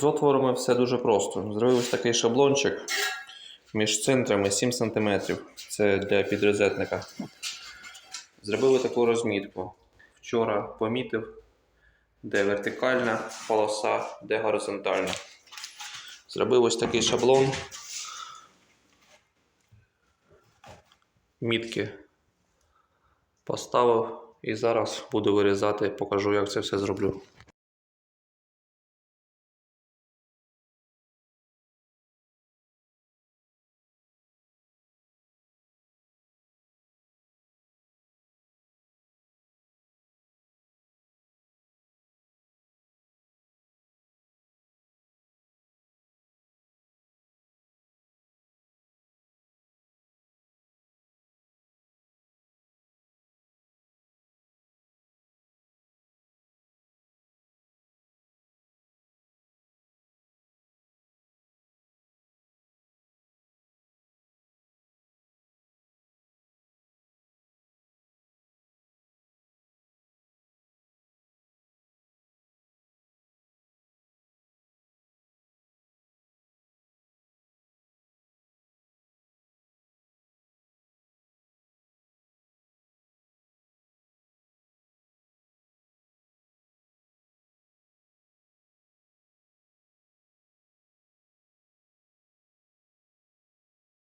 З отворами все дуже просто. Зробив ось такий шаблончик між центрами 7 см. Це для підрозетника. Зробили таку розмітку. Вчора помітив, де вертикальна полоса, де горизонтальна. Зробив ось такий шаблон. Мітки поставив і зараз буду вирізати, покажу, як це все зроблю.